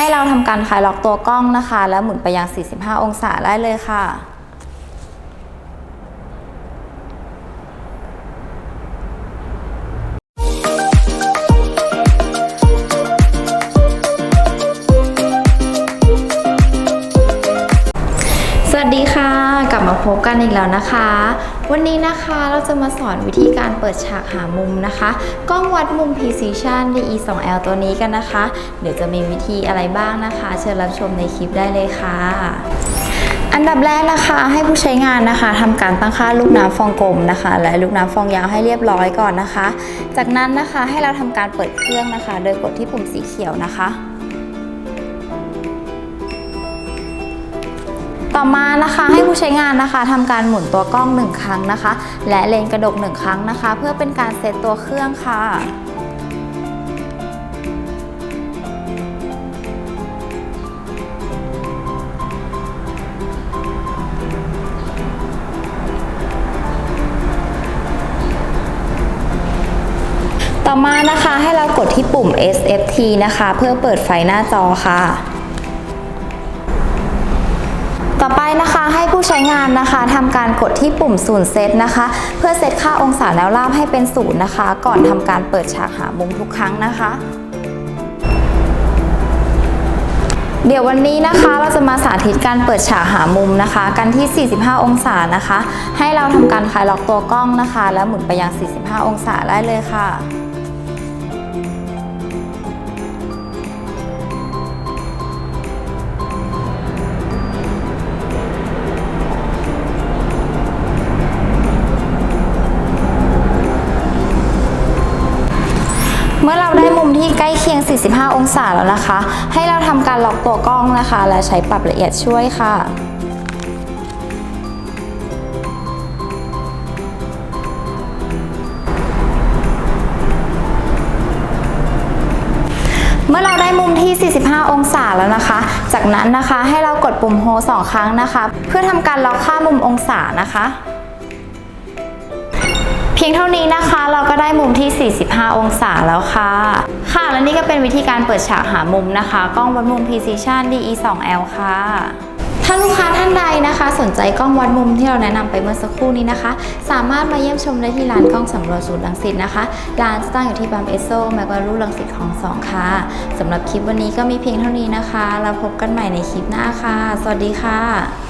ให้เราทำการคลายล็อกตัวกล้องนะคะ แล้วหมุนไปยัง 45 องศาได้เลยค่ะสวัสดีค่ะ มาพบกันอีกแล้วนะคะ วันนี้นะคะเราจะมาสอนวิธีการเปิดฉากหามุมนะคะ กล้องวัดมุม Precision DE2L ตัวนี้กันนะคะ เดี๋ยวจะมีวิธีอะไรบ้างนะคะ เชิญรับชมในคลิปได้เลยค่ะ อันดับแรกนะคะให้ผู้ใช้งานนะคะทำการตั้งค่าลูกน้ำฟองกลมนะคะ และลูกน้ำฟองยาวให้เรียบร้อยก่อนนะคะ จากนั้นนะคะให้เราทำการเปิดเครื่องนะคะ โดยกดที่ปุ่มสีเขียวนะคะ ต่อมานะคะให้ผู้ใช้งานนะคะทำการหมุนตัวกล้องหนึ่งครั้งนะคะ และเลนกระดกหนึ่งครั้งนะคะ เพื่อเป็นการเซตตัวเครื่องค่ะต่อมานะคะให้เรากดที่ปุ่ม SFT นะคะ เพื่อเปิดไฟหน้าจอค่ะ ต่อไปนะคะให้ผู้ใช้งานนะคะทำการกดที่ปุ่มศูนย์เซตนะคะ เพื่อเซตค่าองศาแนวราบให้เป็นศูนย์นะคะ ก่อนทำการเปิดฉากหามุมทุกครั้งนะคะเดี๋ยววันนี้นะคะเราจะมาสาธิตการเปิดฉากหามุมนะคะ กันที่ 45 องศานะคะ ให้เราทำการคลายล็อกตัวกล้องนะคะ แล้วหมุนไปยัง 45 องศาได้เลยค่ะ มื่อเราได้มุมที่ใกล้เคียง 45 องศาแล้วนะคะ ให้เราทำการล็อกตัวกล้องนะคะ และใช้ปรับละเอียดช่วยค่ะเมื่อเราได้มุมที่ 45 องศาแล้วนะคะ จากนั้นนะคะให้เรากดปุ่มโฮสองครั้งนะคะ เพื่อทำการล็อกค่ามุมองศานะคะ พียงเท่านี้นะคะเราก็ได้มุมที่ 45 องศาแล้วค่ะ ค่ะและนี่ก็เป็นวิธีการเปิดฉากหามุมนะคะ กล้องวัดมุม Precision DE2L ค่ะถ้าลูกค้าท่านใดนะคะ สนใจกล้องวัดมุมที่เราแนะนำไปเมื่อสักครู่นี้นะคะ สามารถมาเยี่ยมชมได้ที่ร้านกล้องสำรวจสูตรลังสิตนะคะร้านจะตั้งอยู่ที่บัมเอโซแมกวารูลังสิตของสองค่ะสำหรับคลิปวันนี้ก็มีเพียงเท่านี้นะคะ เราพบกันใหม่ในคลิปหน้าค่ะ สวัสดีค่ะ